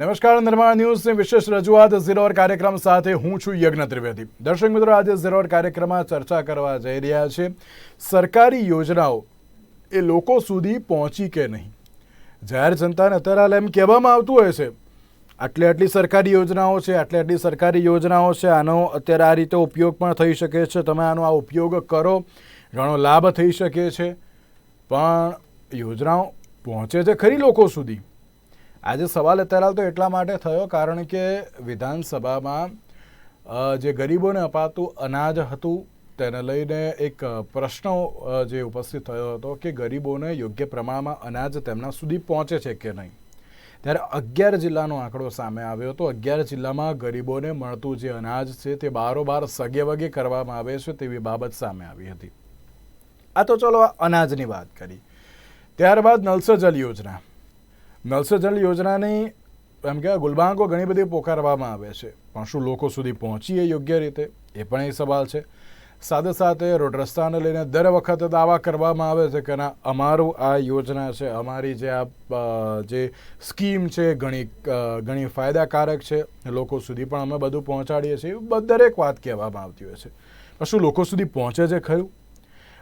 નમસ્કાર, નિર્માણ ન્યૂઝની વિશેષ રજૂઆત ઝીરોર કાર્યક્રમ સાથે હું છું યજ્ઞ ત્રિવેદી. દર્શક મિત્રો, આજે ઝીરોર કાર્યક્રમમાં ચર્ચા કરવા જઈ રહ્યા છે. સરકારી યોજનાઓ એ લોકો સુધી પહોંચી કે નહીં? જાહેર જનતાને અત્યારે હાલ એમ કહેવામાં આવતું હોય છે, આટલી આટલી સરકારી યોજનાઓ છે, આટલી આટલી સરકારી યોજનાઓ છે, આનો અત્યારે આ રીતે ઉપયોગ પણ થઈ શકે છે. તમે આનો આ ઉપયોગ કરો, ઘણો લાભ થઈ શકે છે. પણ યોજનાઓ પહોંચે છે ખરી લોકો સુધી? આજે સવાલ અત્યારે તો એટલા માટે થયો કારણ કે વિધાનસભામાં જે ગરીબોને અપાતું અનાજ હતું તેને લઈને એક પ્રશ્ન જે ઉપસ્થિત થયો હતો કે ગરીબોને યોગ્ય પ્રમાણમાં અનાજ તેમના સુધી પહોંચે છે કે નહીં? ત્યારે અગિયાર જિલ્લાનો આંકડો સામે આવ્યો હતો. અગિયાર જિલ્લામાં ગરીબોને મળતું જે અનાજ છે તે બારોબાર સગે વગે કરવામાં આવે છે તેવી બાબત સામે આવી હતી. આ તો ચલો અનાજની વાત કરી. ત્યારબાદ નલસજલ યોજના. નલ યોજનાની એમ કહેવાય ગુલબાંગો ઘણી બધી પોકારવામાં આવે છે. પણ શું લોકો સુધી પહોંચીએ યોગ્ય રીતે, એ પણ એ સવાલ છે. સાથે સાથે રોડ રસ્તાને લઈને દર વખતે દાવા કરવામાં આવે છે કે ના, અમારું આ યોજના છે, અમારી જે આ જે સ્કીમ છે, ઘણી ઘણી ફાયદાકારક છે. લોકો સુધી પણ અમે બધું પહોંચાડીએ છીએ. દરેક વાત કહેવામાં આવતી હોય છે. પણ શું લોકો સુધી પહોંચે છે ખરું?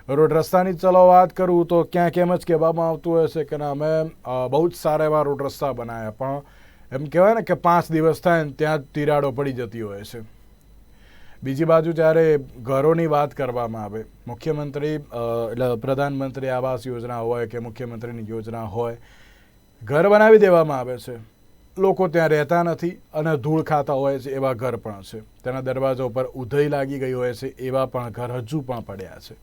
રોડ રસ્તાની ચલો વાત કરું તો ક્યાંક એમ જ કહેવામાં આવતું છે કે ના, અમે બહુ જ સારા એવા રોડ રસ્તા બનાવ્યા પણ એમ કહેવાય ને કે પાંચ દિવસ થાય ને ત્યાં જ તિરાડો પડી જતી હોય છે. બીજી બાજુ જ્યારે ઘરોની વાત કરવામાં આવે, મુખ્યમંત્રી એટલે પ્રધાનમંત્રી આવાસ યોજના હોય કે મુખ્યમંત્રીની યોજના હોય, ઘર બનાવી દેવામાં આવે છે. લોકો ત્યાં રહેતા નથી અને ધૂળ ખાતા હોય છે એવા ઘર પણ છે. તેના દરવાજા ઉપર ઉધઈ લાગી ગઈ હોય છે એવા પણ ઘર હજુ પણ પડ્યા છે.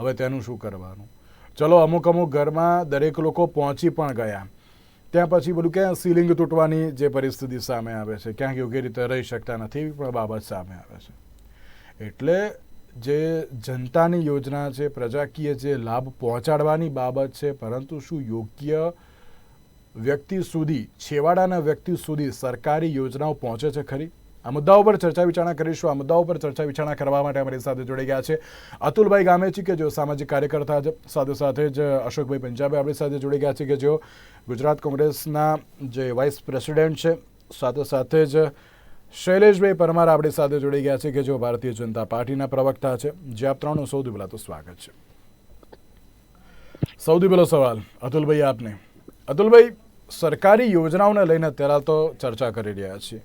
હવે તેનું શું કરવાનું? ચલો, અમુક અમુક ઘરમાં દરેક લોકો પહોંચી પણ ગયા. ત્યાં પછી બધું ક્યાં સીલિંગ તૂટવાની જે પરિસ્થિતિ સામે આવે છે, ક્યાંક યોગ્ય રીતે રહી શકતા નથી પણ બાબત સામે આવે છે. એટલે જે જનતાની યોજના છે, પ્રજાકીય જે લાભ પહોંચાડવાની બાબત છે, પરંતુ શું યોગ્ય વ્યક્તિ સુધી, છેવાડાના વ્યક્તિ સુધી સરકારી યોજનાઓ પહોંચે છે ખરી? આ મુદ્દાઓ પર ચર્ચા વિચારણા કરીશું. આ મુદ્દાઓ પર ચર્ચા વિચારણા કરવા માટે અમારી સાથે જોડાઈ ગયા છે અતુલભાઈ ગામેચી કે જેઓ સામાજિક કાર્યકર્તા છે સાથે સાથે જ, અશોકભાઈ પંજાબે આપણી સાથે જોડાઈ ગયા છે કે જેઓ ગુજરાત કોંગ્રેસના જે વાઇસ પ્રેસિડેન્ટ છે, સાથે સાથે જ શૈલેષભાઈ પરમાર આપણી સાથે જોડાઈ ગયા છે કે જેઓ ભારતીય જનતા પાર્ટીના પ્રવક્તા છે. જે આપ ત્રણનું સૌથી પહેલાં તો સ્વાગત છે. સૌથી પહેલો સવાલ, અતુલભાઈ આપને. અતુલભાઈ, સરકારી યોજનાઓને લઈને અત્યારે તો ચર્ચા કરી રહ્યા છીએ.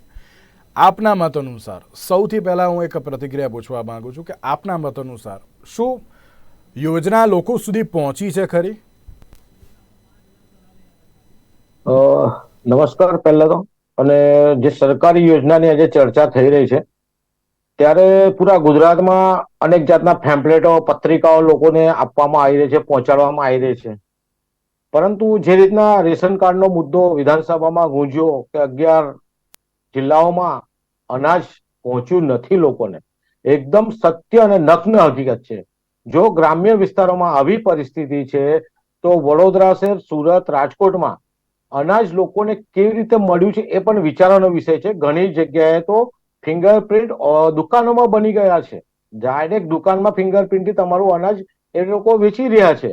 આપના મત અનુસાર સૌથી પહેલાં હું એક પ્રતિક્રિયા પૂછવા માગું છું કે આપના મત અનુસાર શું યોજના લોકો સુધી પહોંચી છે ખરી? નમસ્કાર પહેલા તો. અને જે સરકારી યોજનાની આજે ચર્ચા થઈ રહી છે, ત્યારે પૂરા ગુજરાતમાં અનેક જાતના ફેમ્પલેટો પત્રિકાઓ લોકોને આપવામાં આવી રહી છે, પહોંચાડવામાં આવી રહી છે. પરંતુ જે રીતના રેશન કાર્ડનો મુદ્દો વિધાનસભામાં ગુંજ્યો કે અગિયાર જિલ્લાઓમાં અનાજ પહોંચ્યું નથી લોકોને. એકદમ સત્ય અને નગ્ન હકીકત છે. જો ગ્રામ્ય વિસ્તારોમાં આવી પરિસ્થિતિ છે, તો વડોદરા શહેર, સુરત, રાજકોટમાં અનાજ લોકોને કેવી રીતે મળ્યું છે એ પણ વિચારવાનો વિષય છે. ઘણી જગ્યાએ તો ફિંગરપ્રિન્ટ દુકાનોમાં બની ગયા છે. ડાયરેક્ટ દુકાનમાં ફિંગરપ્રિન્ટથી તમારું અનાજ એ લોકો વેચી રહ્યા છે.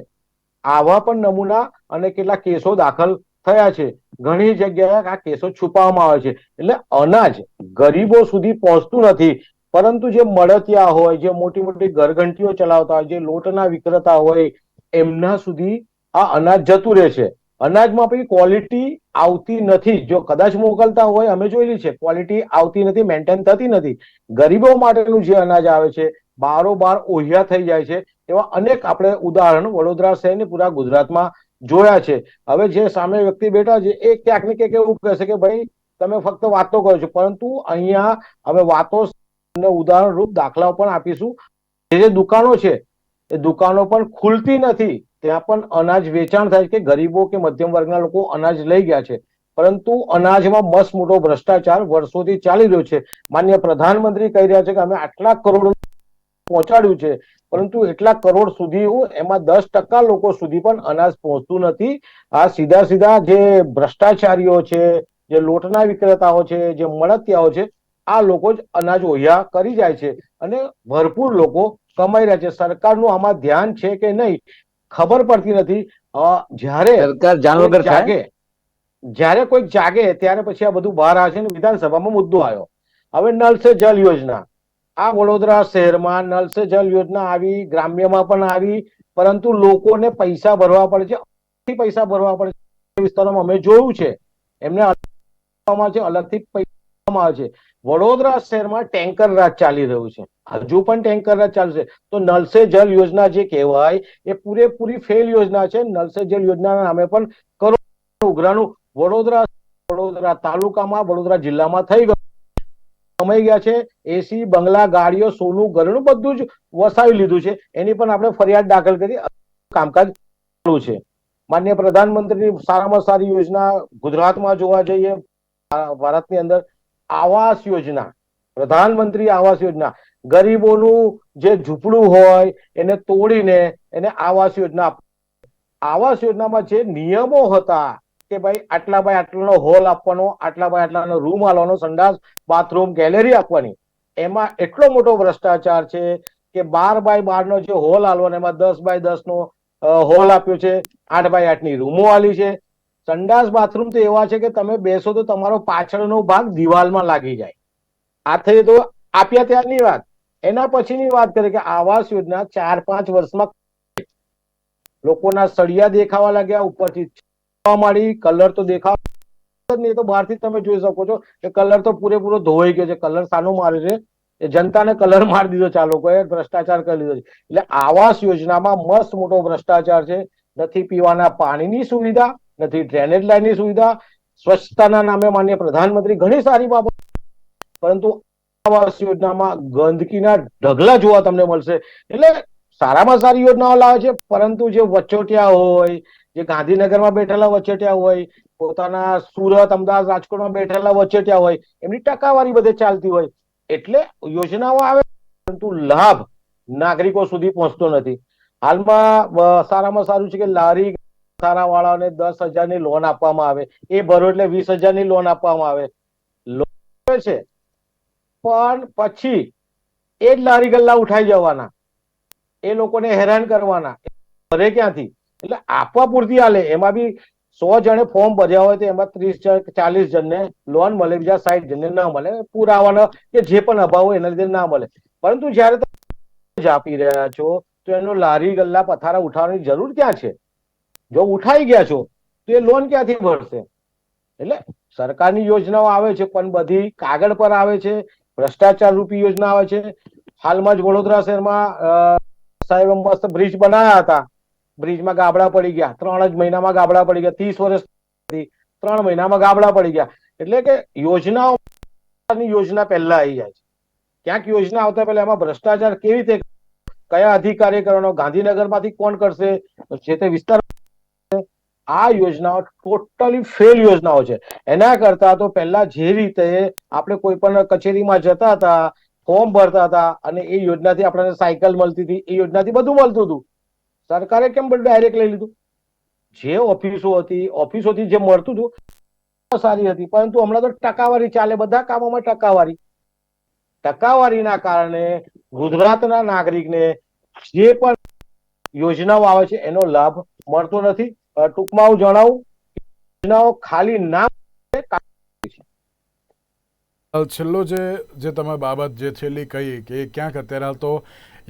આવા પણ નમૂના અને કેટલા કેસો દાખલ થયા છે. ઘણી જગ્યાએ આ કેસો છુપાવવામાં આવે છે. એટલે અનાજ ગરીબો સુધી પહોંચતું નથી. પરંતુ જે મળતિયા હોય, જે મોટી મોટી ઘરઘંટીઓ ચલાવતા હોય, જે લોટના વિક્રેતા હોય, એમના સુધી આ અનાજ જતું રહે છે. અનાજમાં પછી ક્વોલિટી આવતી નથી. જો કદાચ મોકલતા હોય, અમે જોયેલી છે. ક્વોલિટી આવતી નથી મેન્ટેન થતી નથી. ગરીબો માટેનું જે અનાજ આવે છે, બારોબાર ઓહિયા થઈ જાય છે. એવા અનેક આપણે ઉદાહરણ વડોદરા શહેરની પૂરા ગુજરાતમાં જોયા છે. હવે જે સામે વ્યક્તિ બેઠા છે, એ ક્યાંક ને ક્યાંક એવું કહેશે કે ભાઈ, તમે ફક્ત વાતો કરો છો. પરંતુ અહીંયા હવે વાતો ઉદાહરણ રૂપ દાખલાઓ પણ આપીશું. જે જે દુકાનો છે, એ દુકાનો પણ ખુલતી નથી. ત્યાં પણ અનાજ વેચાણ થાય છે કે ગરીબો કે મધ્યમ વર્ગના લોકો અનાજ લઈ ગયા છે. પરંતુ અનાજમાં મસ્ત મોટો ભ્રષ્ટાચાર વર્ષોથી ચાલી રહ્યો છે. માન્ય પ્રધાનમંત્રી કહી રહ્યા છે કે અમે આટલા કરોડ પહોંચાડ્યું છે. પરંતુ એટલા કરોડ સુધી એમાં દસ ટકા લોકો સુધી પણ અનાજ પહોંચતું નથી. આ સીધા સીધા જે ભ્રષ્ટાચારીઓ છે જે લોટના વિક્રેતાઓ છે જે મળતિયાઓ છે આ લોકો જ અનાજ ઓહ્યા કરી જાય છે. અને ભરપૂર લોકો કમાઈ રહ્યા છે. સરકારનું આમાં ધ્યાન છે કે નહીં ખબર પડતી નથી. જ્યારે સરકાર જાણ વગર જાગે જ્યારે કોઈક જાગે ત્યારે પછી આ બધું બહાર આવે છે ને વિધાનસભામાં મુદ્દો આવ્યો. હવે નલ સે જલ યોજના. આ વડોદરા શહેરમાં નલ સે જલ યોજના આવી, ગ્રામ્યમાં પણ આવી, પરંતુ લોકોને પૈસા ભરવા પડે છે. પૈસા ભરવા પડે છે. વિસ્તારોમાં અમે જોયું છે. એમને અલગથી પૈસા છે. વડોદરા શહેરમાં ટેન્કર રાજ ચાલી રહ્યું છે. હજુ પણ ટેન્કર રાજ ચાલુ છે. તો નલ સે જલ યોજના જે કહેવાય, એ પૂરેપૂરી ફેલ યોજના છે. નલ સે જલ યોજનાના નામે પણ કરોડ ઉઘરાણું વડોદરા વડોદરા તાલુકામાં, વડોદરા જિલ્લામાં થઈ ગયું કમાઈ ગયા છે એસી બંગલા, ગાડીઓ, સોનું ઘરનું બધું જ વસાવી લીધું છે. એની પણ આપણે ફરિયાદ દાખલ કરી કામકાજ ચાલુ છે. માન્ય પ્રધાનમંત્રીની સારામાં સારી યોજના ગુજરાતમાં જોવા જઈએ ભારતની અંદર આવાસ યોજના, પ્રધાનમંત્રી આવાસ યોજના, ગરીબોનું જે ઝૂંપડું હોય એને તોડીને એને આવાસ યોજના આવાસ યોજનામાં જે નિયમો હતા કે ભાઈ આટલા બાય આટલાનો હોલ આપવાનો, આટલા બાય આટલાનો રૂમ આલવાનો, સંડાસ બાથરૂમ ગેલેરી આપવાની. એમાં એટલો મોટો ભ્રષ્ટાચાર છે કે બાર બાય બાર નો જે હોલ આલવાનો, એમાં દસ બાય દસ નો હોલ આપ્યો છે, આઠ બાય આઠની રૂમો આલી છે. સંડાસ બાથરૂમ તો એવા છે કે તમે બેસો તો તમારો પાછળનો ભાગ દિવાલમાં લાગી જાય. આ થઈ તો આપ્યા ત્યારની વાત. એના પછીની વાત કરીએ કે આવાસ યોજના ચાર પાંચ વર્ષમાં લોકોના સળિયા દેખાવા લાગ્યા ઉપરથી. માળી કલર તો દેખાવ નહીં તો બહારથી તમે જોઈ શકો છો કે કલર તો પૂરેપૂરો ધોવાઈ ગયો છે કલર સાનો માર્યો છે. જનતાને કલર મારી દીધો છે આ ભ્રષ્ટાચાર કરી દીધો એટલે આવાસ યોજનામાં મસ્ત મોટો ભ્રષ્ટાચાર છે. નથી પીવાના પાણીની સુવિધા, નથી ડ્રેનેજ લાઈનની સુવિધા. સ્વચ્છતાના નામે માન્ય પ્રધાનમંત્રી ઘણી સારી બાબત પરંતુ આવાસ યોજનામાં ગંદકીના ઢગલા જોવા તમને મળશે. એટલે સારામાં સારી યોજનાઓ લાવે છે, પરંતુ જે વચોટિયા હોય જે ગાંધીનગરમાં બેઠેલા વચેટિયા હોય, પોતાના સુરત, અમદાવાદ, રાજકોટમાં બેઠેલા વચેટિયા હોય, એમની ટકાવારી બધે ચાલતી હોય. એટલે યોજનાઓ આવે, પરંતુ લાભ નાગરિકો સુધી પહોંચતો નથી. હાલમાં સારામાં સારું છે કે લારી સારા વાળાને દસ હજારની લોન આપવામાં આવે. એ ભરો એટલે વીસ હજારની લોન આપવામાં આવે. લોન છે, પણ પછી એ જ લારી ગલ્લા ઉઠાઈ જવાના. એ લોકોને હેરાન કરવાના. ભરે ક્યાંથી? એટલે આપવા પૂરતી હાલે. એમાં બી સો જણે ફોર્મ ભર્યા હોય તો એમાં ત્રીસ જણ ચાલીસ જણને લોન મળે, બીજા સાઈઠ જણને ના મળે. પુરાવાનો કે જે પણ અભાવ હોય એના લીધે ના મળે. પરંતુ જયારે તમે આપી રહ્યા છો, તો એનો લારી ગલ્લા પથારા ઉઠાવવાની જરૂર ક્યાં છે? જો ઉઠાઈ ગયા છો, તો એ લોન ક્યાંથી ભરશે? એટલે સરકારની યોજનાઓ આવે છે, પણ બધી કાગળ પર આવે છે, ભ્રષ્ટાચાર રૂપી યોજના આવે છે. હાલમાં જ વડોદરા શહેરમાં સાહેબ મસ્ત બ્રિજ બનાવ્યા હતા. બ્રિજમાં ગાબડા પડી ગયા. ત્રણ જ મહિનામાં ગાબડા પડી ગયા. ત્રીસ વર્ષ ત્રણ મહિનામાં ગાબડા પડી ગયા. એટલે કે યોજનાઓ યોજના પહેલા આવી જાય છે. ક્યાંક યોજના આવતા પહેલા એમાં ભ્રષ્ટાચાર કેવી રીતે કયા અધિકારી કરવાનો? ગાંધીનગરમાંથી કોણ કરશે? જે તે વિસ્તાર આ યોજનાઓ ટોટલી ફેલ યોજનાઓ છે. એના કરતા તો પહેલા જે રીતે આપણે કોઈ પણ કચેરીમાં જતા હતા, ફોર્મ ભરતા હતા અને એ યોજનાથી આપણને સાયકલ મળતી હતી, એ યોજનાથી બધું મળતું હતું. સરકારે કેમ બધું ડાયરેક્ટ લઈ લીધું? જે ઓફિસો હતી ઓફિસોથી જે મળતું હતું સારી હતી, પરંતુ હમણાં તો ટકાવારી ચાલે, બધા કામોમાં ટકાવારી. ટકાવારીના કારણે ગુજરાતના નાગરિકને જે પણ યોજનાઓ આવે છે, એનો લાભ મળતો નથી. ટૂંકમાં હું જણાવું યોજનાઓ ખાલી નામ છેલ્લો જે જે તમે બાબત જે છેલ્લી કહી કે ક્યાંક અત્યારે હાલ તો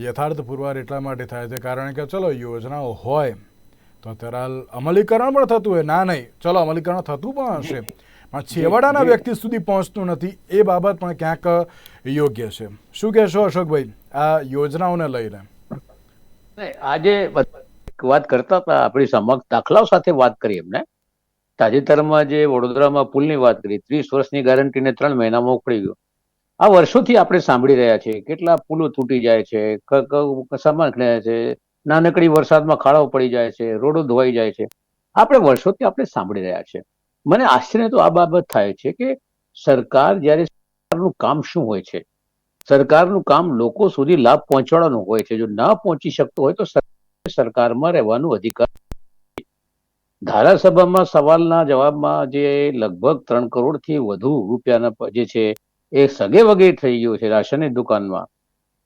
યથાર્થ પુરવાર એટલા માટે થાય છે. કારણ કે ચલો યોજનાઓ હોય તો અત્યારે અમલીકરણ પણ થતું હોય. ના નહીં ચલો અમલીકરણ થતું પણ હશે. પણ છેવાડાના વ્યક્તિ સુધી પહોંચતું નથી એ બાબત પણ ક્યાંક યોગ્ય છે. શું કહેશો અશોકભાઈ આ યોજનાઓને લઈને? આજે વાત કરતા હતા આપણી સમક્ષ દાખલાઓ સાથે વાત કરી એમને. તાજેતરમાં જે વડોદરામાં પુલની વાત કરી ત્રીસ વર્ષની ગેરંટીને ત્રણ મહિનામાં ઉખડી ગયો. આ વર્ષોથી આપણે સાંભળી રહ્યા છીએ, કેટલા પુલો તૂટી જાય છે સામાન છે, નાનકડી વરસાદમાં ખાડાઓ પડી જાય છે, રોડો ધોવાઈ જાય છે. આપણે વર્ષોથી આપણે સાંભળી રહ્યા છે મને આશ્ચર્ય તો આ બાબત થાય છે કે સરકાર જ્યારે સરકારનું કામ શું હોય છે? સરકારનું કામ લોકો સુધી લાભ પહોંચાડવાનું હોય છે. જો ના પહોંચી શકતો હોય તો સરકારમાં રહેવાનું અધિકાર ધારાસભામાં સવાલના જવાબમાં જે લગભગ ત્રણ કરોડથી વધુ રૂપિયાના જે છે એ સગે વગે થઈ ગયું છે રાશનની દુકાનમાં.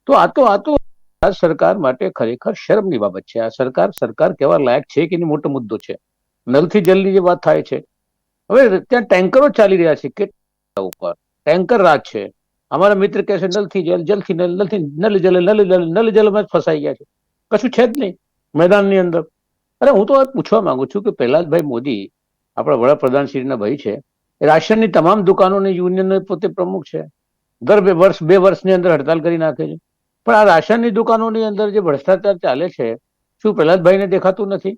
તો આ તો આ તો આ સરકાર માટે ખરેખર શરમની બાબત છે. આ સરકાર સરકાર કહેવા લાયક છે કે મોટો મુદ્દો છે. નલથી જલની જે વાત થાય છે. હવે ત્યાં ટેન્કરો ચાલી રહ્યા છે કેટલા ઉપર? ટેન્કર રાજ છે. અમારા મિત્ર કહે છે, નલથી જલ જલથી નલ નલથી નલ જલ નલ જલ નલ જલમાં જ ફસાઈ ગયા છે. કશું છે જ નહીં મેદાનની અંદર. અરે હું તો આ પૂછવા માંગુ છું કે પ્રહલાદભાઈ મોદી આપણા વડાપ્રધાન શ્રીના ભાઈ છે. રાશનની તમામ દુકાનોની યુનિયન પોતે પ્રમુખ છે. દર બે વર્ષ, બે વર્ષની અંદર હડતાલ કરી નાખે છે. પણ આ રાશનની દુકાનોની અંદર જે ભ્રષ્ટાચાર ચાલે છે, શું પ્રહલાદભાઈને દેખાતું નથી?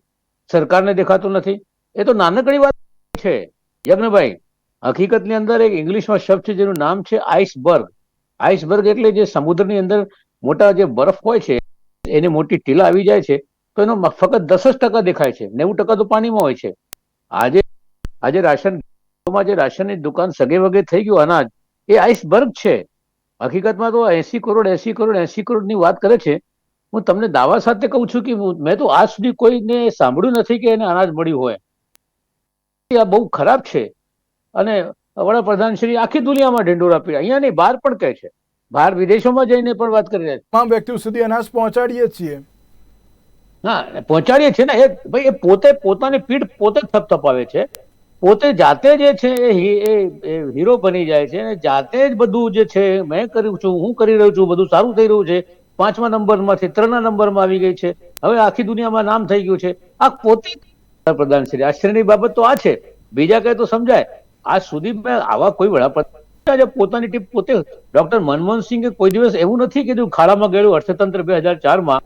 સરકારને દેખાતું નથી? એ તો નાનકડી વાત છે. યજ્ઞભાઈ, હકીકતની અંદર એક ઇંગ્લિશમાં શબ્દ છે જેનું નામ છે આઈસબર્ગ. આઈસબર્ગ એટલે જે સમુદ્રની અંદર મોટા જે બરફ હોય છે, એની મોટી ટીલા આવી જાય છે, તો એનો ફક્ત દસ જ ટકા દેખાય છે. નેવું ટકા તો પાણીમાં હોય છે. આજે આજે રાશન માં જે રાશનની દુકાન સગે વગે થઈ ગયું અનાજ એ આઈસબર્ગ છે. હકીકતમાં તો એસી કરોડ એસી કરોડ એસી કરોડની વાત કરે છે. હું તમને દાવા સાથે કહું છું કે મેં તો આજ સુધી કોઈને સાંભળ્યું નથી કે એને અનાજ મળ્યું હોય. આ બહુ ખરાબ છે. અને વડાપ્રધાન શ્રી આખી દુનિયામાં ઢંઢોરા પીડા અહીંયા નહીં બહાર પણ કહે છે. બહાર વિદેશોમાં જઈને પણ વાત કરી રહ્યા છે. તમામ વ્યક્તિઓ સુધી અનાજ પહોંચાડીએ છીએ. હા પહોંચાડીએ છીએ ને. એ ભાઈ એ પોતે પોતાની પીઠ પોતે થપથપાવે છે. પોતે જાતે જે છે એ હીરો બની જાય છે અને જાતે જ બધું જે છે મેં કર્યું છું, હું કરી રહ્યો છું, બધું સારું થઈ રહ્યું છે, પાંચમા નંબરમાંથી ત્રણના નંબરમાં આવી ગઈ છે, હવે આખી દુનિયામાં નામ થઈ ગયું છે. આ પોતે પ્રધાન શ્રી આશ્ચર્યની બાબત તો આ છે. બીજા કઈ તો સમજાય, આજ સુધી મેં આવા કોઈ વડાપ્રધાન પોતાની ટીપ પોતે ડોક્ટર મનમોહન સિંહે કોઈ દિવસ એવું નથી કીધું, ખાડામાં ગયેલું અર્થતંત્ર બે હજાર ચારમાં,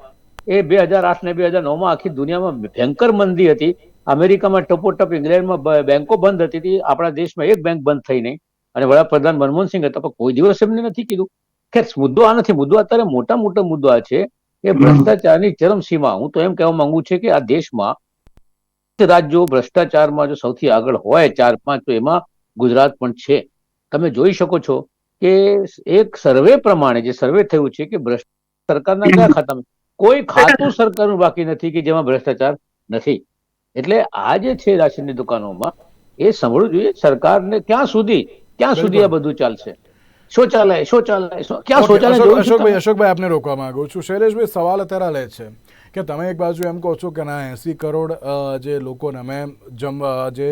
એ બે હજાર આઠ ને બે હજાર નવમાં આખી દુનિયામાં ભયંકર મંદી હતી. અમેરિકામાં ટપોટપ ઇંગ્લેન્ડમાં બેંકો બંધ હતી હતી આપણા દેશમાં એક બેંક બંધ થઈ નહીં. અને વડાપ્રધાન મનમોહન સિંહ હતા પણ કોઈ દિવસ એમને નથી કીધું. ખેર મુદ્દો આ નથી. મુદ્દો અત્યારે મોટા મોટો મુદ્દો આ છે કે ભ્રષ્ટાચારની ચરમસીમા હું તો એમ કહેવા માંગુ છું કે આ દેશમાં રાજ્યો ભ્રષ્ટાચારમાં જો સૌથી આગળ હોય ચાર પાંચ તો એમાં ગુજરાત પણ છે. તમે જોઈ શકો છો કે એક સર્વે પ્રમાણે જે સર્વે થયું છે કે ભ્રષ્ટ સરકારના કયા ખાતામાં? કોઈ ખાતું સરકારનું બાકી નથી કે જેમાં ભ્રષ્ટાચાર નથી. એટલે આ જે છે રાશનની દુકાનોમાં એ સાંભળવું જોઈએ સરકારને ક્યાં સુધી ક્યાં સુધી આ બધું ચાલશે? શૌચાલય શૌચાલય શૌ- ક્યાં શૌચાલય અશોક- અશોકભાઈ? અશોકભાઈ આપને રોકવા માંગુ છું. શૈલેષભાઈ સવાલ અત્યારે લે છે કે તમે એક બાજુ એમ કહો છો કે ના એસી કરોડ જે લોકોને અમે જમ જે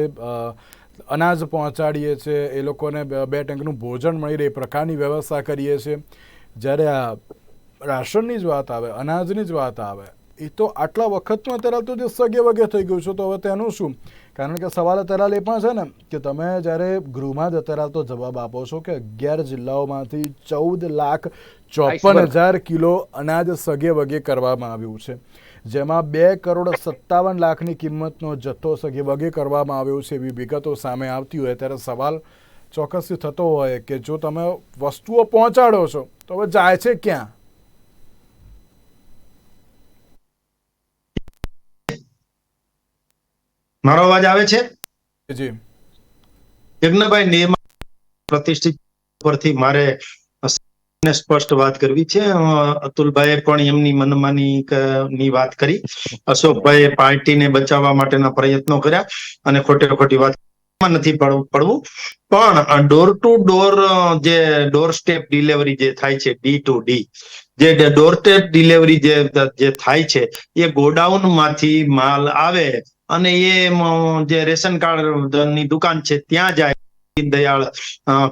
અનાજ પહોંચાડીએ છીએ એ લોકોને બે બે ટેન્કનું ભોજન મળી રહે એ પ્રકારની વ્યવસ્થા કરીએ છીએ જ્યારે આ રાશનની જ વાત આવે અનાજની જ વાત આવે એ તો આટલા વખતમાં અત્યારે તો જે સગે વગે થઈ ગયું છે તો હવે તેનું શું? કારણ કે સવાલ અત્યારે એ પણ છે ને કે તમે જ્યારે ગૃહમાં જ અત્યારે તો જવાબ આપો છો કે અગિયાર જિલ્લાઓમાંથી ચૌદ લાખ ચોપન હજાર કિલો અનાજ સગે વગે કરવામાં આવ્યું છે. જેમાં બે કરોડ સત્તાવન લાખની કિંમતનો જથ્થો સગે વગે કરવામાં આવ્યો છે એવી વિગતો સામે આવતી હોય ત્યારે સવાલ ચોક્કસથી થતો હોય કે જો તમે વસ્તુઓ પહોંચાડો છો તો હવે જાય છે ક્યાં? મારો અવાજ આવે છે? જી. યજ્ઞભાઈ નિયમ પ્રતિષ્ઠિત પરથી મારે સ્પષ્ટ વાત કરવી છે. અતુલભાઈએ પણ એમની મનમાની ની વાત કરી. અશોકભાઈએ પાર્ટીને બચાવવા માટેના પ્રયત્નો કર્યા અને ખોટે ખોટી વાત નથી પડવું પડવું. પણ ડોર ટુ ડોર જે ડોર સ્ટેપ ડિલિવરી જે થાય છે ડી ટુ ડી જે ડોર સ્ટેપ ડિલિવરી જે જે થાય છે એ ગોડાઉનમાંથી માલ આવે અને એ જે રેશન કાર્ડની દુકાન છે, ત્યાં જાય. દીનદયાળ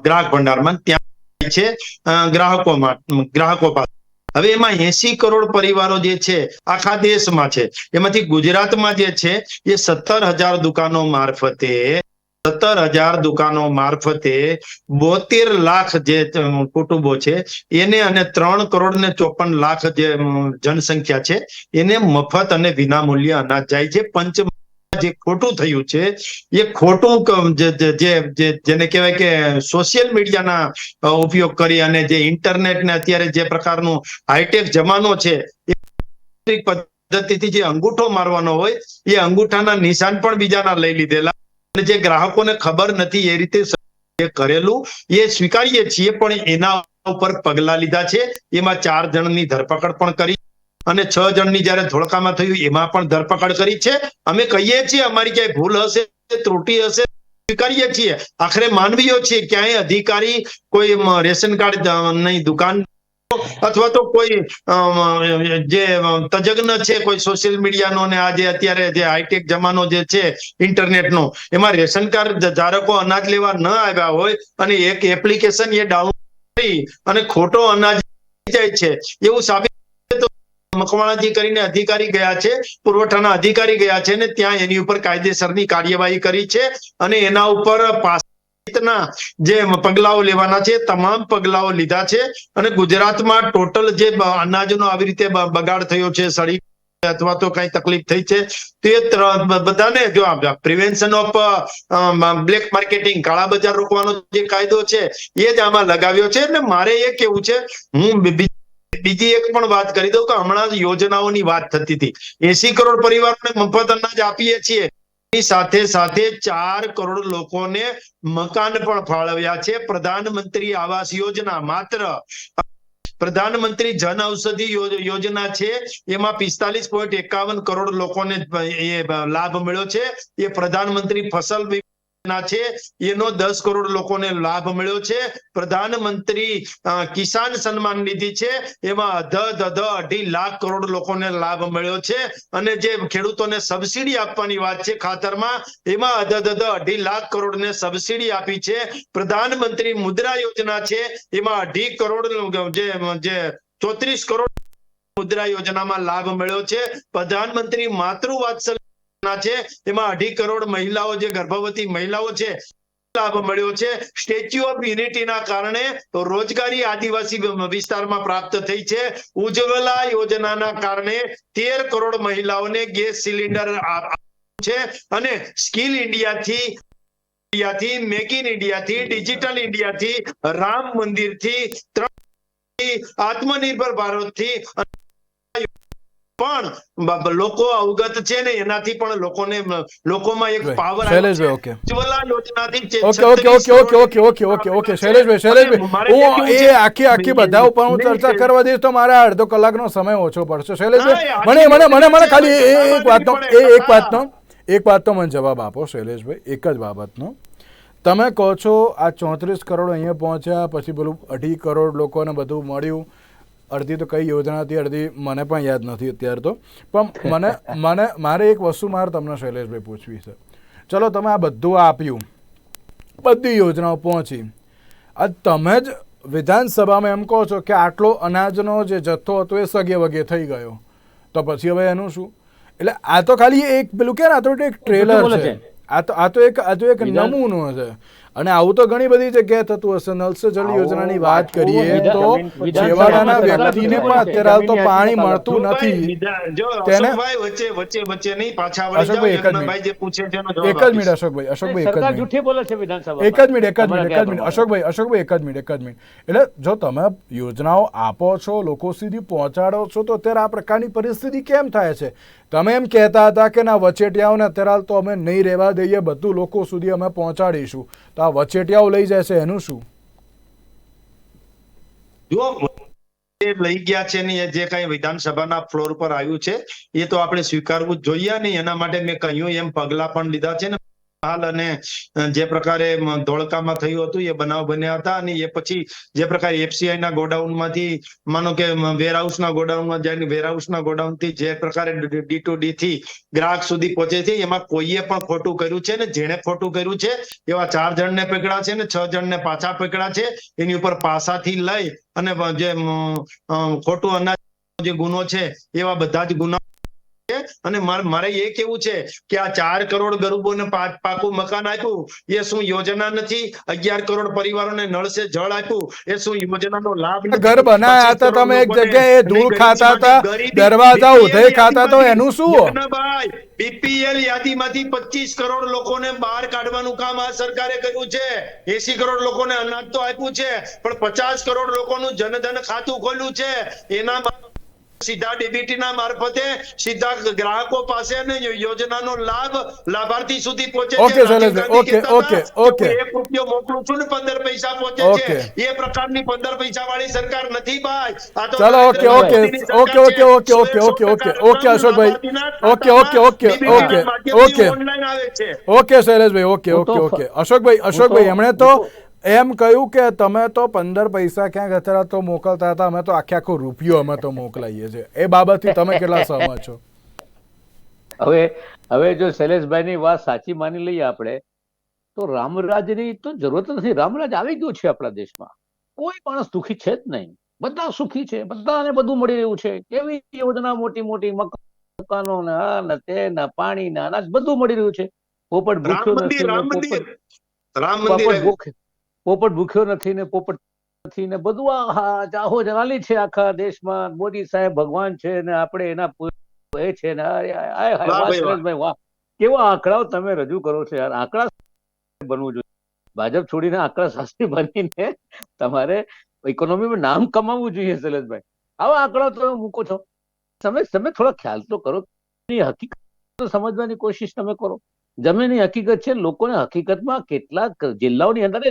ગ્રાહક ભંડારમાં ત્યાં છે ગ્રાહકો ગ્રાહકો પાસે. હવે એમાં એસી કરોડ પરિવારો જે છે, આખા દેશમાં છે. એમાંથી ગુજરાતમાં જે છે, એ સત્તર હજાર દુકાનો મારફતે, સત્તર હજાર દુકાનો મારફતે બોતેર લાખ જે કુટુંબો છે, એને અને ત્રણ કરોડ ને ચોપન લાખ જે જનસંખ્યા છે, એને મફત અને વિનામૂલ્ય અનાજ જાય છે. પંચ જે ખોટું થયું છે, એ ખોટું જે- જેને કહેવાય કે સોશિયલ મીડિયાના ઉપયોગ કરી અને જે ઇન્ટરનેટ ને અત્યારે જે પ્રકારનું હાઈટેક જમાનો છે, એ પદ્ધતિથી જે અંગૂઠો મારવાનો હોય, એ અંગૂઠાના નિશાન પણ બીજાના લઈ લીધેલા. અને જે ગ્રાહકોને ખબર નથી એ રીતે કરેલું, એ સ્વીકારીએ છીએ, પણ એના ઉપર પગલા લીધા છે. એમાં ચાર જણની ધરપકડ પણ કરી અને છ જણની જયારે ધોળકામાં થયું, એમાં પણ ધરપકડ કરી છે. અમે કહીએ છીએ, અમારી ક્યાંય ભૂલ હશે, ત્રુટી હશે, સ્વીકારીએ છીએ. આખરે માનવીઓ છીએ, ક્યાંય અધિકારી કોઈ રેશન કાર્ડ નહીં, દુકાન અથવા તો કોઈ જે તજજ્ઞ છે, કોઈ સોશિયલ મીડિયાનો ને આજે અત્યારે જે હાઈટેક જમાનો જે છે, ઇન્ટરનેટનો, એમાં રેશન કાર્ડ ધારકો અનાજ લેવા ન આવ્યા હોય અને એક એપ્લિકેશન એ ડાઉનલોડ કરી અને ખોટો અનાજ જાય છે. એવું સાબિત મકવાણાજી કરીને અધિકારી ગયા છે, પુરવઠાના અધિકારી ગયા છે ને ત્યાં એની ઉપર કાયદેસરની કાર્યવાહી કરી છે અને એના ઉપર જે પગલાઓ લેવાના છે, તમામ પગલાઓ લીધા છે અને ગુજરાતમાં ટોટલ જે અનાજનો આવી રીતે બગાડ થયો છે, સડી અથવા તો કઈ તકલીફ થઈ છે, તે બ- બધાને જો પ્રિવેન્શન ઓફ બ્લેક માર્કેટિંગ કાળા બજાર રોકવાનો જે કાયદો છે, એ જ આમાં લગાવ્યો છે અને મારે એ કેવું છે, હું બીજી એક પણ વાત કરી દઉં કે હમણાં જ યોજનાઓની વાત થતી હતી. એસી કરોડ પરિવારને મફત અનાજ આપીએ છીએ. સાથે સાથે ચાર કરોડ લોકોને મકાન પણ ફાળવ્યા છે. પ્રધાનમંત્રી આવાસ યોજના માત્ર પ્રધાનમંત્રી જન ઔષધિ યોજના છે. એમાં પિસ્તાલીસ પોઈન્ટ એકાવન કરોડ લોકોને લાભ મળ્યો છે. એ પ્રધાનમંત્રી ફસલ યોજના છે. એનો દસ કરોડ લોકોને લાભ મળ્યો છે. પ્રધાનમંત્રી કિસાન સન્માન નિધિ છે. એમાં અધ અધ અઢી લાખ કરોડ લોકોને લાભ મળ્યો છે. અને જે ખેડૂતોને સબસિડી આપવાની વાત છે ખાતરમાં, એમાં અધ અધ અઢી લાખ કરોડને સબસિડી આપી છે. પ્રધાનમંત્રી મુદ્રા યોજના છે. એમાં અઢી કરોડ જે જે, ચોત્રીસ કરોડ મુદ્રા યોજનામાં લાભ મળ્યો છે. પ્રધાનમંત્રી માતૃ વાત્સલ્ય છે. તેમાં અઢી કરોડ મહિલાઓ જે ગર્ભવતી મહિલાઓ છે, લાભ મળ્યો છે. સ્ટેચ્યુ ઓફ યુનિટીના કારણે રોજગારી આદિવાસી વિસ્તારમાં પ્રાપ્ત થઈ છે. ઉજ્જવલા યોજનાના કારણે તેર કરોડ મહિલાઓને ગેસ સિલિન્ડર છે અને સ્કિલ ઇન્ડિયાથી ઇન્ડિયાથી, મેક ઇન ઇન્ડિયાથી, ડિજિટલ ઇન્ડિયાથી, રામ મંદિરથી, ત્રણ આત્મનિર્ભર ભારતથી પણ લોકો અવગત છે ને એનાથી પણ લોકોને લોકોમાં એક પાવર શૈલેષભાઈ ઓકે ઉજ્જવલા યોજનાથી okay okay okay okay okay okay okay okay Shaileshbhai Shaileshbhai એ હું એ આખી આખી બધા ઉપર હું ચર્ચા કરવા દઈશ તો મારા અડધો કલાકનો સમય ઓછો પડશે. શૈલેષભાઈ મને મને મને મને ખાલી એક વાતનો એ એક. વાતનો એક વાતનો મને જવાબ આપો શૈલેષભાઈ એક જ બાબતનો. તમે કહો છો આ ચોત્રીસ કરોડ અહીંયા પહોંચ્યા પછી પેલું અઢી કરોડ લોકોને બધું મળ્યું. અડધી તો કઈ યોજના હતી અડધી મને પણ યાદ નથી અત્યારે તો. પણ મને મને મારે એક વસ્તુ મારે તમને શૈલેષભાઈ પૂછવી છે. ચલો તમે આ બધું આપ્યું બધી યોજનાઓ પહોંચી. આ તમે જ વિધાનસભામાં એમ કહો છો કે આટલો અનાજનો જે જથ્થો હતો એ સગે વગે થઈ ગયો. તો પછી હવે એનું શું? એટલે આ તો ખાલી એક પેલું કે ને આ તો એક ટ્રેલર છે. આ તો આ તો એક આ તો એક નમૂનો છે. અને આવું તો ઘણી બધી જગ્યાએ થતું હશે. નલ સે જલ યોજનાની વાત કરીએ તો છેવાડાના વ્યક્તિને પણ અત્યારે હાલ તો પાણી મળતું નથી. તેને- વચ્ચે વચ્ચે વચ્ચે નહીં પાછા અશોકભાઈ, એક જ મિનિટ. જે પૂછે છે એનો જવાબ એક જ મિનિટ અશોકભાઈ અશોકભાઈ એક જ મિનિટ. જૂઠી બોલે છે વિધાનસભા. એક જ મિનિટ એક જ મિનિટ એક જ મિનિટ. અશોકભાઈ અશોકભાઈ એક જ મિનિટ એક જ મિનિટ. એટલે જો તમે યોજનાઓ આપો છો લોકો સુધી પહોંચાડો છો તો અત્યારે આ પ્રકારની પરિસ્થિતિ કેમ થાય છે? તમે એમ કહેતા હતા કે ના વચેટિયાઓને અત્યારે હાલ તો અમે નહીં રહેવા દઈએ બધું લોકો સુધી અમે પહોંચાડીશું. તો આ વચેટિયાઓ લઈ જશે, એનું શું? જો લઈ ગયા છે ને જે કઈ વિધાનસભાના ફ્લોર પર આવ્યું છે, એ તો આપણે સ્વીકારવું જોઈએ નહીં એના માટે મેં કહ્યું, એમ પગલા પણ લીધા છે ને. હાલ અને જે પ્રકારે ધોળકામાં થયું હતું, એ બનાવ બન્યા હતા અને એ પછી જે પ્રકારે એફસીઆઈ ના ગોડાઉનમાંથી માનો કે વેરહાઉસ ના ગોડાઉનમાં જઈને વેરહાઉસ ના ગોડાઉનથી જે પ્રકારે ડી ટુ ડી થી ગ્રાહક સુધી પહોંચે છે, એમાં કોઈએ પણ ખોટું કર્યું છે ને જેણે ખોટું કર્યું છે, એવા ચાર જણને પકડ્યા છે ને છ જણને પાછા પકડ્યા છે, એની ઉપર પાસાથી લઈ અને જે ખોટું અનાજ, જે ગુનો છે, એવા બધા જ ગુના અને મારે એ કેવું છે કે આ ચાર કરોડ ગરીબોને પાકું મકાન આપ્યું એ શું યોજના નથી? અગિયાર કરોડ પરિવારોને નળ સે જળ આપ્યું એ શું યોજનાનો લાભ ઘર બનાયા હતા તમે એક જગ્યાએ ધૂળ ખાતા હતા, દરવાજા ઉધઈ ખાતા તો એનું શું? ભાઈ બીપીએલ યાદીમાંથી પચીસ કરોડ લોકોને બહાર કાઢવાનું કામ આ સરકારે કર્યું છે. એસી કરોડ લોકોને અનાજ તો આપ્યું છે પણ પચાસ કરોડ લોકોનું જનધન ખાતું ખોલ્યું છે. એના સીધા DBT ના મારફતે સીધા ગ્રાહકો પાસે અને યોજનાનો લાભ લાભાર્થી સુધી પહોંચે છે. Okay, okay, okay, okay. એક રૂપિયો મોકલું છું ને પંદર પૈસા પહોંચે છે. એ પ્રકારની પંદર પૈસા વાળી સરકાર નથી ભાઈ. આ તો ચાલો okay okay okay okay okay okay okay okay okay Ashokbhai okay okay okay okay okay online આવે છે. Okay Shaileshbhai okay okay okay. Ashokbhai Ashokbhai એમણે તો એમ કહ્યું કે તમે તો પંદર પૈસા ક્યાંક અત્યારે તો મોકલતા હતા અમે તો આખે આખો રૂપિયો અમે તો મોકલાઈએ છીએ. એ બાબતથી તમે કેટલા સહમત છો? હવે હવે જો શૈલેષભાઈની વાત સાચી માની લઈએ આપણે તો રામરાજની તો જરૂરત નથી. રામરાજ આવી ગયો છે આપણા દેશમાં. કોઈ માણસ દુખી છે જ નહીં. બધા સુખી છે. બધાને બધું મળી રહ્યું છે. કેવી યોજના મોટી મોટી મકાનો ને આ ને તે ને પાણી ને અનાજ બધું મળી રહ્યું છે. પોપટ રામ ભૂખ્યો મંદિર નથી રામ મંદિર પોપટ ભૂખ્યો નથી ને પોપટ નથી ને બધું આ ચાહો જલાલી છે આખા દેશમાં. મોદી સાહેબ ભગવાન છે ને આપણે એના એ છે ને વાહ કેવા આંકડાઓ તમે રજૂ કરો છો યાર. આંકડા બનવું જોઈએ. ભાજપ છોડીને આંકડા શાસ્ત્રી બનીને તમારે ઇકોનોમીમાં નામ કમાવવું જોઈએ શૈલેષભાઈ. આવા આંકડાઓ તમે મૂકો છો. તમે તમે થોડા ખ્યાલ તો કરો. હકીકત સમજવાની કોશિશ તમે કરો. જમીનની હકીકત છે લોકોને હકીકતમાં કેટલાક જિલ્લાઓની અંદર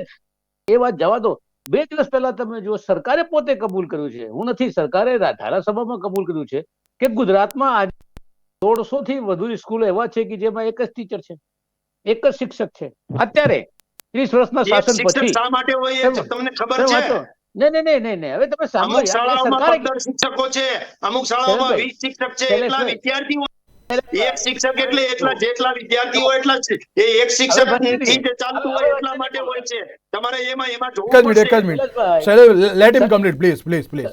એ વાત જવા દો. બે દિવસ પહેલા તમે જો સરકારે પોતે કબૂલ કર્યું છે. હું નથી સરકારે ધારાસભામાં કબૂલ કર્યું છે કે ગુજરાતમાં આજે દોઢસો થી વધુ સ્કૂલો એવા છે કે જેમાં એક જ ટીચર છે. એક જ શિક્ષક છે. અત્યારે ત્રીસ વર્ષના શાસન પછી શા માટે હોય તમને ખબર છે? નહીં નહીં નહીં નહીં નહીં. હવે તમે સાંભળો અમુક શાળાઓમાં શિક્ષકો છે. અમુક શાળાઓમાં વીસ શિક્ષક છે. એટલા વિદ્યાર્થીઓ એક શિક્ષક એટલે એટલા જેટલા વિદ્યાર્થીઓ એટલા છે. એ એક શિક્ષકથી જે ચાલતું હોય એટલા માટે હોય છે. તમારે એમાં એમાં એક જ મિનિટ એક જ minute. Shaileshbhai. Let him complete please please please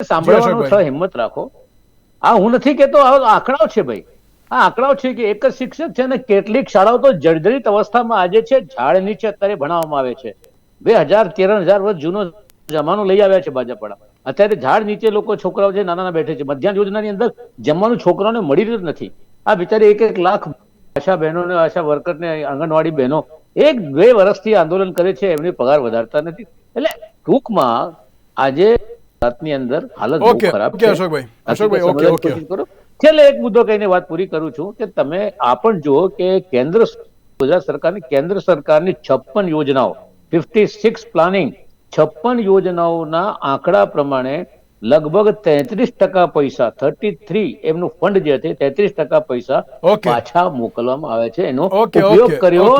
સાંભળવાનું અશોકભાઈ. હિંમત રાખો. આ હું નથી કેતો આ આંકડાઓ છે ભાઈ. આ આંકડાઓ છે કે એક જ શિક્ષક છે ને કેટલીક શાળાઓ તો જર્જરિત અવસ્થામાં આજે છે ઝાડ નીચે અત્યારે ભણાવવામાં આવે છે. બે હજાર તેર હજાર વર્ષ જૂનો જમાનો લઈ આવ્યા છે ભાજપવાળા. અત્યારે ઝાડ નીચે લોકો છોકરાઓ છે નાના બેઠે છે. મધ્યાહન યોજનાની અંદર જમવાનું છોકરાઓને મળી રહ્યું નથી. આ બિચારી એક એક લાખ આશા બહેનોને આશા વર્કરને આંગણવાડી બહેનો એક બે વર્ષથી આંદોલન કરે છે એમની પગાર વધારતા નથી. એટલે ટૂંકમાં આજે ગુજરાતની અંદર હાલત બહુ ખરાબ છે. અશોકભાઈ. Okay okay. છેલ્લે એક મુદ્દો કહીને વાત પૂરી કરું છું કે તમે આ પણ જુઓ કે કેન્દ્ર ગુજરાત સરકારની કેન્દ્ર સરકારની છપ્પન યોજનાઓ ફિફ્ટી સિક્સ પ્લાનિંગ છપ્પન યોજનાઓના આંકડા પ્રમાણે લગભગ તેત્રીસ ટકા પૈસા થર્ટી થ્રી એમનું ફંડ જે છે તેત્રીસ ટકા પૈસા પાછા મોકલવામાં આવે છે. એનો ઉપયોગ કર્યો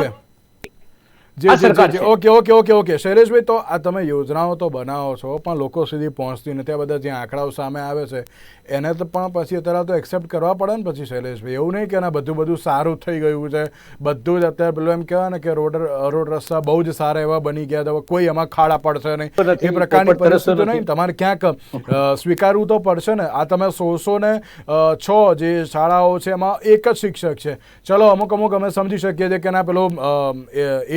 okay okay okay okay Shaileshbhai તો આ તમે યોજનાઓ તો બનાવો છો પણ લોકો સુધી પહોંચતી નથી. આ બધા જે આંકડાઓ સામે આવે છે એને તો પણ પછી અત્યારે તો એક્સેપ્ટ કરવા પડે ને પછી શૈલેષભાઈ. એવું નહીં કે ના બધું બધું સારું થઈ ગયું છે. બધું જ અત્યારે પેલું એમ કહેવાય ને કે રોડ રોડ રસ્તા બહુ જ સારા એવા બની ગયા છે. કોઈ એમાં ખાડા પડશે નહીં. એ પ્રકારની પરિસ્થિતિ નહીં. તમારે ક્યાંક સ્વીકારવું તો પડશે ને. આ તમે સોળસો ને છ જે શાળાઓ છે એમાં એક જ શિક્ષક છે. ચલો અમુક અમુક અમે સમજી શકીએ છીએ કે ના પેલો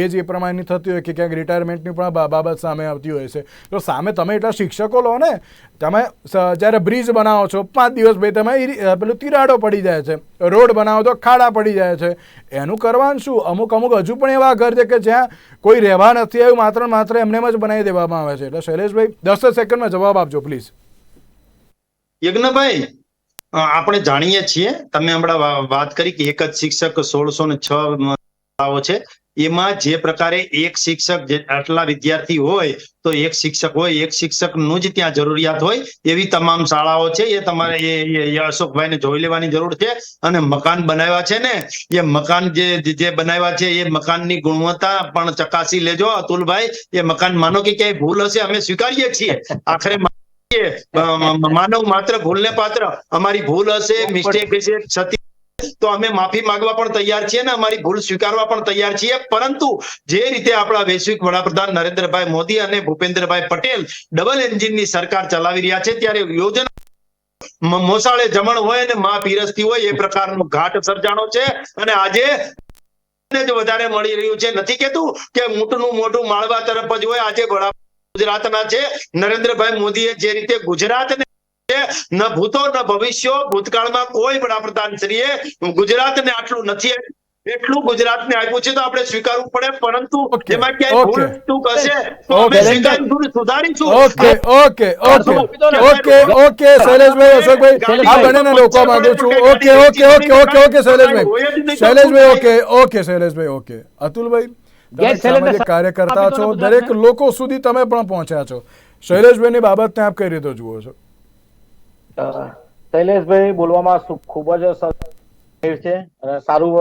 એજ એ પ્રમાણેની થતી હોય કે ક્યાંક રિટાયરમેન્ટની પણ બાબત સામે આવતી હોય છે. તો સામે તમે એટલા શિક્ષકો લો ને તમે જ્યારે બ્રિજ બનાવો છો, પાંચ દિવસ ભાઈ તમે પેલું તિરાડો પડી જાય છે. રોડ બનાવો તો ખાડા પડી જાય છે. એનું કરવાનું શું? અમુક અમુક હજુ પણ એવા ઘર છે કે જ્યાં કોઈ રહેવા નથી આવ્યું, માત્ર માત્ર એમને એમ જ બનાવી દેવામાં આવે છે. એટલે શૈલેષભાઈ, દસ જ સેકન્ડમાં જવાબ આપજો પ્લીઝ યજ્ઞભાઈ આપણે જાણીએ છીએ, તમે હમણાં વાત કરી કે એક જ શિક્ષક સોળસો ને છ છે. એમાં જે પ્રકારે એક શિક્ષક આટલા વિદ્યાર્થી હોય તો એક શિક્ષક હોય એક શિક્ષકનું જ ત્યાં જરૂરિયાત હોય એવી તમામ શાળાઓ છે એ તમારે એ અશોકભાઈને જોઈ લેવાની જરૂર છે. અને મકાન બનાવ્યા છે ને એ મકાન જે જે બનાવ્યા છે એ મકાનની ગુણવત્તા પણ ચકાસી લેજો અતુલભાઈ. એ મકાન માનો કે ક્યાંય ભૂલ હશે અમે સ્વીકારીએ છીએ. આખરે માનવ માત્ર ભૂલને પાત્ર. અમારી ભૂલ હશે મિસ્ટેક હશે ક્ષતિ તો અમે માફી માંગવા પણ તૈયાર છીએ ને અમારી ભૂલ સ્વીકારવા પણ તૈયાર છીએ. પરંતુ જે રીતે આપણા વૈશ્વિક વડાપ્રધાન નરેન્દ્રભાઈ મોદી અને ભૂપેન્દ્રભાઈ પટેલ ડબલ એન્જિનની સરકાર ચલાવી રહ્યા છે, ત્યારે યોજના મોસાળે જમણ હોય ને માં પીરસતી હોય એ પ્રકારનો ઘાટ સર્જાણો છે. અને આજે જ વધારે મળી રહ્યું છે. નથી કેતું કે ઊંટનું મોઢું માળવા તરફ જ હોય. આજે વડા ગુજરાતના છે. નરેન્દ્રભાઈ મોદીએ જે રીતે ગુજરાતને છે, ન ભૂતો ન ભવિષ્યો ભૂતકાળમાં કોઈ વડાપ્રધાન શ્રીએ ગુજરાતને આટલું નથી એટલું ગુજરાતને આપ્યું છે તો આપણે સ્વીકારવું પડે પરંતુ એમાં ક્યાંય ભૂલ. ચૂક હશે. તો અમે. સ્વીકારી ભૂલ સુધારીશું. Okay okay okay okay okay Shaileshbhai Ashokbhai આ બંનેને રોકવા માંગુ છું. Okay okay okay okay okay Shaileshbhai. Shaileshbhai okay okay Shaileshbhai okay Atulbhai સામાજિક કાર્યકર્તા છો. દરેક લોકો સુધી તમે પણ પહોંચ્યા છો. શૈલેષભાઈની બાબતને આપ કઈ રીતે જુઓ છો? શૈલેષભાઈ બોલવામાં ખૂબ જ છે અને સારું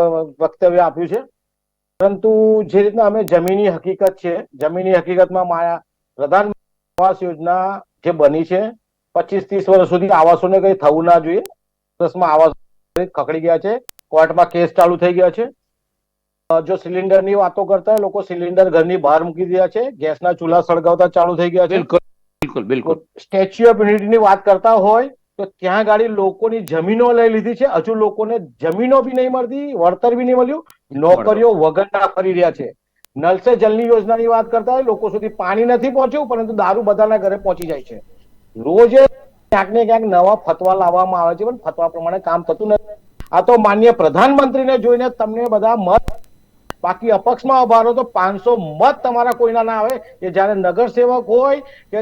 વક્તવ્ય આપ્યું છે. પરંતુ જે રીતના અમે જમીની હકીકત છે જમીની હકીકતમાં માયા પ્રધાન આવાસ યોજના જે બની છે પચીસ ત્રીસ વર્ષ સુધી આવાસોને કઈ થવું ના જોઈએ. દસમાં આવાસ ખકડી ગયા છે કોર્ટમાં કેસ ચાલુ થઈ ગયા છે. જો સિલિન્ડરની વાતો કરતા લોકો સિલિન્ડર ઘરની બહાર મૂકી દીધા છે ગેસના ચૂલા સળગાવતા ચાલુ થઈ ગયા છે. બિલકુલ બિલકુલ બિલકુલ. સ્ટેચ્યુ ઓફ યુનિટીની વાત કરતા હોય તો ત્યાં ગાડી લોકોની જમીનો લઈ લીધી છે. હજુ લોકોને જમીનો બી નહીં મળતી વળતર બી નહીં મળ્યું. નોકરીઓ વગરના ફરી રહ્યા છે. નલ સે જલની યોજનાની વાત કરતા હોય લોકો સુધી પાણી નથી પહોંચ્યું પરંતુ દારૂ બધાના ઘરે પહોંચી જાય છે. રોજે ક્યાંક ને ક્યાંક નવા ફતવા લાવવામાં આવે છે પણ ફતવા પ્રમાણે કામ થતું નથી. આ તો માન્ય પ્રધાનમંત્રીને જોઈને તમને બધા મત બાકી અપક્ષમાં ઊભા રહો તો પાંચસો મત તમારા કોઈના ના આવે. કે જ્યારે નગરસેવક હોય કે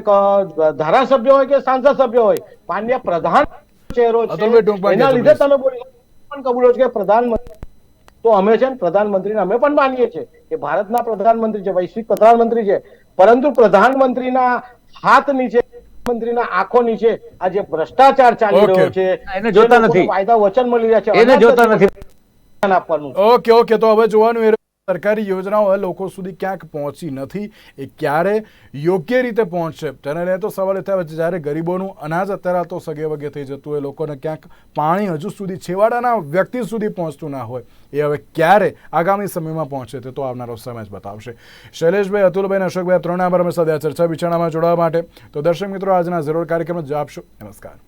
ધારાસભ્ય હોય કે સાંસદ સભ્ય હોય માન્ય પ્રધાન ચહેરો છે એના લીધે તમે બોલી પણ કબૂલો છો કે પ્રધાનમંત્રી તો અમે છે ને પ્રધાનમંત્રીને અમે પણ માનીએ છીએ કે ભારતના પ્રધાનમંત્રી છે વૈશ્વિક પ્રધાનમંત્રી છે પરંતુ પ્રધાનમંત્રીના હાથ નીચે મંત્રીના આંખો નીચે આ જે ભ્રષ્ટાચાર ચાલી રહ્યો છે એને જોતા નથી. વાયદા વચન મળી રહ્યા છે એને જોતા નથી. આપવાનું. ઓકે ઓકે તો હવે જોવાનું સરકારી યોજનાઓ લોકો સુધી ક્યાંક પહોંચી નથી, એ ક્યારે? યોગ્ય રીતે પહોંચશે. તેને લઈને તો સવાલ એ થાય, જ્યારે ગરીબોનું અનાજ અત્યારે તો સગે વગે થઈ જતું હોય, લોકોને ક્યાંક પાણી હજુ સુધી છેવાડાના વ્યક્તિ સુધી પહોંચતું ના હોય, એ હવે ક્યારે આગામી સમયમાં પહોંચે તે તો આવનારો સમય જ બતાવશે. શૈલેષભાઈ, અતુલભાઈ અશોકભાઈ ત્રણ નંબર અમે સદા ચર્ચા વિચારણામાં જોડાવા માટે. તો દર્શક મિત્રો, આજના જરૂર કાર્યક્રમ જ આપશો. નમસ્કાર.